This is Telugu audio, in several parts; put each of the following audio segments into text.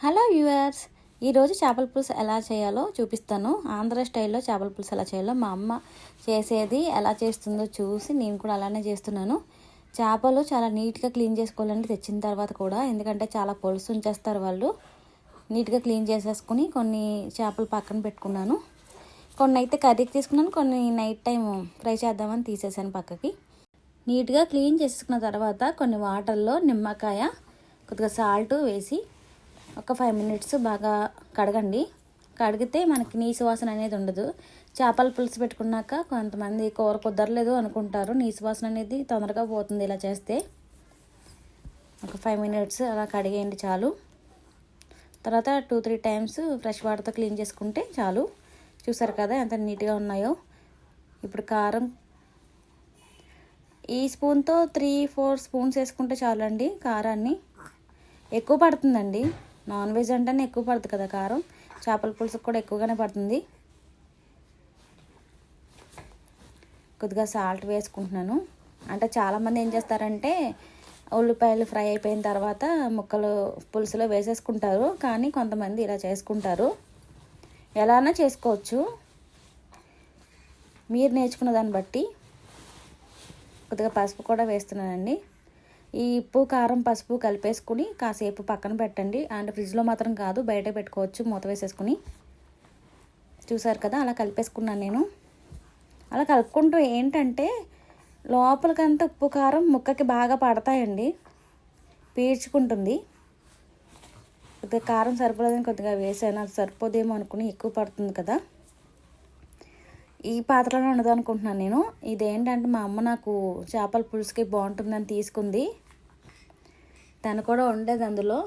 హలో వ్యూవర్స్ ఈరోజు చేపల పులుసు ఎలా చేయాలో చూపిస్తాను. ఆంధ్ర స్టైల్లో చేపల పులుసు ఎలా చేయాలో మా అమ్మ చేసేది ఎలా చేస్తుందో చూసి నేను కూడా అలానే చేస్తున్నాను. చేపలు చాలా నీట్గా క్లీన్ చేసుకోవాలని తెచ్చిన తర్వాత కూడా ఎందుకంటే చాలా పులుసు ఉంచేస్తారు వాళ్ళు. నీట్గా క్లీన్ చేసేసుకుని కొన్ని చేపలు పక్కన పెట్టుకున్నాను. కొన్ని అయితే కర్రీకి తీసుకున్నాను కొన్ని నైట్ టైం ఫ్రై చేద్దామని తీసేసాను పక్కకి. నీట్గా క్లీన్ చేసుకున్న తర్వాత కొన్ని వాటర్లో నిమ్మకాయ కొద్దిగా సాల్ట్ వేసి ఒక ఫైవ్ మినిట్స్ బాగా కడగండి. కడిగితే మనకి నీసు వాసన అనేది ఉండదు. చేపల పులుసు పెట్టుకున్నాక కొంతమంది కూర కుదరలేదు అనుకుంటారు. నీసు వాసన అనేది తొందరగా పోతుంది ఇలా చేస్తే. ఒక ఫైవ్ మినిట్స్ అలా కడిగేయండి చాలు. తర్వాత టూ త్రీ టైమ్స్ ఫ్రెష్ వాటర్తో క్లీన్ చేసుకుంటే చాలు. చూసారు కదా ఎంత నీట్గా ఉన్నాయో. ఇప్పుడు కారం ఈ స్పూన్తో త్రీ ఫోర్ స్పూన్స్ వేసుకుంటే చాలండి కారాన్ని. ఎక్కువ పడుతుందండి. నాన్ వెజ్ అంటేనే ఎక్కువ పడుతుంది కదా కారం. చేపల పులుసుకు కూడా ఎక్కువగానే పడుతుంది. కొద్దిగా సాల్ట్ వేసుకుంటున్నాను. అంటే చాలామంది ఏం చేస్తారంటే ఉల్లిపాయలు ఫ్రై అయిపోయిన తర్వాత ముక్కలు పులుసులో వేసేసుకుంటారు. కానీ కొంతమంది ఇలా చేసుకుంటారు. ఎలానా చేసుకోవచ్చు. మీరు నేర్చుకున్న దాన్ని బట్టి కొద్దిగా పసుపు కూడా వేస్తున్నానండి. ఈ ఉప్పు కారం పసుపు కలిపేసుకుని కాసేపు పక్కన పెట్టండి. అండ్ ఫ్రిడ్జ్లో మాత్రం కాదు బయట పెట్టుకోవచ్చు మూత వేసేసుకుని. చూసారు కదా అలా కలిపేసుకున్నాను నేను. అలా కలుపుకుంటూ ఏంటంటే లోపలికంతా ఉప్పు కారం ముక్కకి బాగా పడతాయండి. పీల్చుకుంటుంది. కొద్దిగా కారం సరిపోలేదని కొద్దిగా వేసాను. అది సరిపోదేమో అనుకుని ఎక్కువ పడుతుంది కదా. ఈ పాత్రలో ఉండదు అనుకుంటున్నాను నేను. ఇదేంటంటే మా అమ్మ నాకు చేపల పులుసుకి బాగుంటుందని తీసుకుంది. తను కూడా ఉండేది అందులో.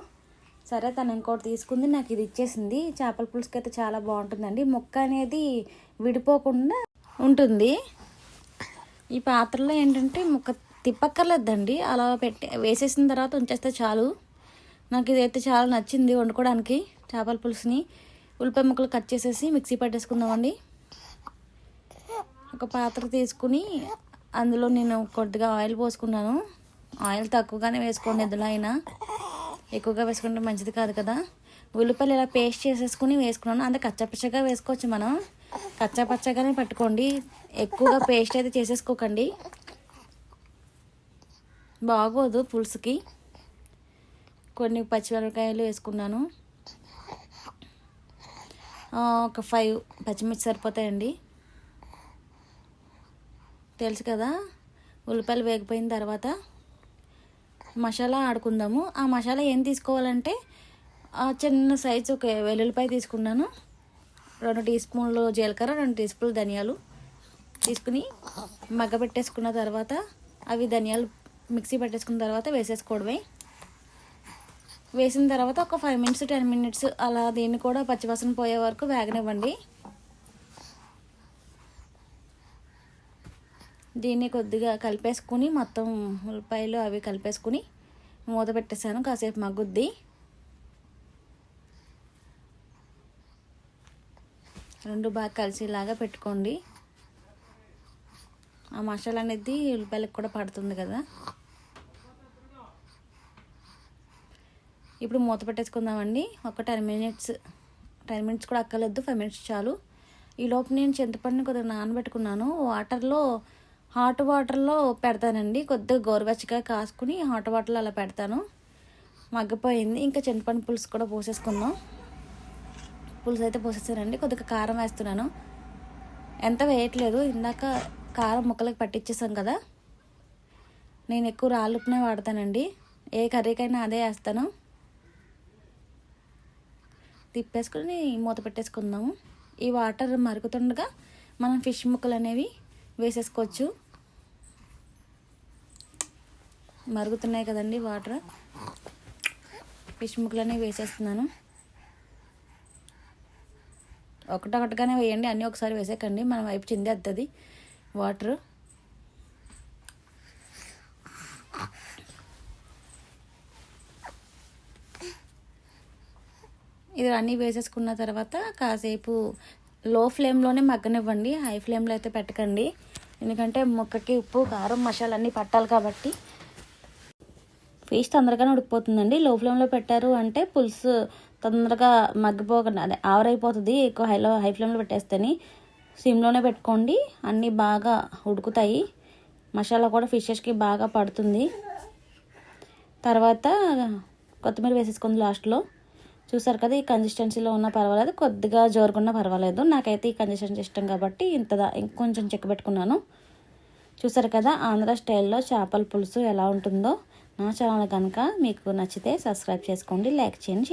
సరే తను ఇంకోటి తీసుకుంది నాకు ఇది ఇచ్చేసింది. చేపల పులుసుకి అయితే చాలా బాగుంటుందండి. ముక్క అనేది విడిపోకుండా ఉంటుంది. ఈ పాత్రలో ఏంటంటే ముక్క తిప్పక్కర్లేదండి. అలా పెట్టి వేసేసిన తర్వాత ఉంచేస్తే చాలు. నాకు ఇదైతే చాలా నచ్చింది వండుకోవడానికి చేపల పులుసుని. ఉల్లిపాయ ముక్కలు కట్ చేసేసి మిక్సీ పట్టేసుకుందామండి. ఒక పాత్ర తీసుకుని అందులో నేను కొద్దిగా ఆయిల్ పోసుకున్నాను. ఆయిల్ తక్కువగానే వేసుకోండి ఎదులో అయినా. ఎక్కువగా వేసుకుంటే మంచిది కాదు కదా. ఉల్లిపాయలు ఇలా పేస్ట్ చేసేసుకుని వేసుకున్నాను. అంత కచ్చపచ్చగా వేసుకోవచ్చు మనం. కచ్చపచ్చగానే పట్టుకోండి. ఎక్కువగా పేస్ట్ అయితే చేసేసుకోకండి. బాగోదు పులుసుకి. కొన్ని పచ్చిమిరపకాయలు వేసుకున్నాను. ఒక ఫైవ్ పచ్చిమిర్చి సరిపోతాయండి. తెలుసు కదా? ఉల్లిపాయలు వేగిపోయిన తర్వాత మసాలా ఆడుకుందాము. ఆ మసాలా ఏం తీసుకోవాలంటే చిన్న సైజు ఒక వెల్లుల్లిపాయ తీసుకున్నాను. రెండు టీ స్పూన్లు జీలకర్ర రెండు టీ స్పూన్లు ధనియాలు తీసుకుని మగ్గ పెట్టేసుకున్న తర్వాత అవి ధనియాలు మిక్సీ పెట్టేసుకున్న తర్వాత వేసేసుకోవడమే. వేసిన తర్వాత ఒక ఫైవ్ మినిట్స్ టెన్ మినిట్స్ అలా దీన్ని కూడా పచ్చివాసన పోయే వరకు వేగనివ్వండి. దీన్ని కొద్దిగా కలిపేసుకుని మొత్తం ఉల్లిపాయలు అవి కలిపేసుకుని మూత పెట్టేసాను కాసేపు మగ్గుద్ది. రెండు బాగా కలిసేలాగా పెట్టుకోండి. ఆ మసాలా అనేది ఉల్లిపాయలకు కూడా పడుతుంది కదా. ఇప్పుడు మూత పెట్టేసుకుందామండి. ఒక టెన్ మినిట్స్ టెన్ మినిట్స్ కూడా అక్కర్లేదు. ఫైవ్ మినిట్స్ చాలు. ఈ లోపు నేను చింతపండుని కొద్దిగా నానబెట్టుకున్నాను. వాటర్లో హాట్ వాటర్లో పెడతానండి. కొద్దిగా గోరువెచ్చగా కాసుకుని హాట్ వాటర్లో అలా పెడతాను. మగ్గిపోయింది. ఇంకా చింతపండు పులుసు కూడా పోసేసుకుందాం. పులుసు అయితే పోసేసానండి. కొద్దిగా కారం వేస్తున్నాను. ఎంత వేయట్లేదు. ఇందాక కారం ముక్కలకి పట్టించేసాం కదా. నేను ఎక్కువ రాళ్ళుప్పునే వాడతానండి. ఏ కర్రీకైనా అదే వేస్తాను. తిప్పేసుకుని మూత పెట్టేసుకుందాము. ఈ వాటర్ మరుగుతుండగా మనం ఫిష్ ముక్కలు అనేవి వేసేసుకోవచ్చు. మరుగుతున్నాయి కదండి వాటర్. ఫిష్ ముక్కలనే వేసేస్తున్నాను. ఒకటొకటిగానే వేయండి అన్నీ ఒకసారి వేసేకండి. మనం వైపు చిందేస్తుంది వాటర్. ఇది అన్నీ వేసేసుకున్న తర్వాత కాసేపు లో ఫ్లేమ్లోనే మగ్గనివ్వండి. హై ఫ్లేమ్లో అయితే పెట్టకండి. ఎందుకంటే ముక్కకి ఉప్పు కారం మసాలా అన్నీ పట్టాలి కాబట్టి ఫిష్ తొందరగానే ఉడికిపోతుందండి. లో ఫ్లేమ్లో పెట్టారు అంటే పులుసు తొందరగా మగ్గిపోకుండా అదే ఆవరైపోతుంది. ఎక్కువ హైలో హై ఫ్లేమ్లో పెట్టేస్తేనే సిమ్లోనే పెట్టుకోండి. అన్నీ బాగా ఉడుకుతాయి. మసాలా కూడా ఫిషెస్కి బాగా పడుతుంది. తర్వాత కొత్తిమీర వేసేసుకుంది లాస్ట్లో. చూసారు కదా ఈ కన్సిస్టెన్సీలో ఉన్న పర్వాలేదు కొద్దిగా జోరుకున్నా పర్వాలేదు. నాకైతే ఈ కన్సిస్టెన్సీ ఇష్టం కాబట్టి ఇంతదా ఇంకొంచెం చెక్క పెట్టుకున్నాను చూసారు కదా ఆంధ్ర స్టైల్లో చేపల పులుసు ఎలా ఉంటుందో. నా ఛానల్ కనుక మీకు నచ్చితే సబ్స్క్రైబ్ చేసుకోండి లైక్ చేయండి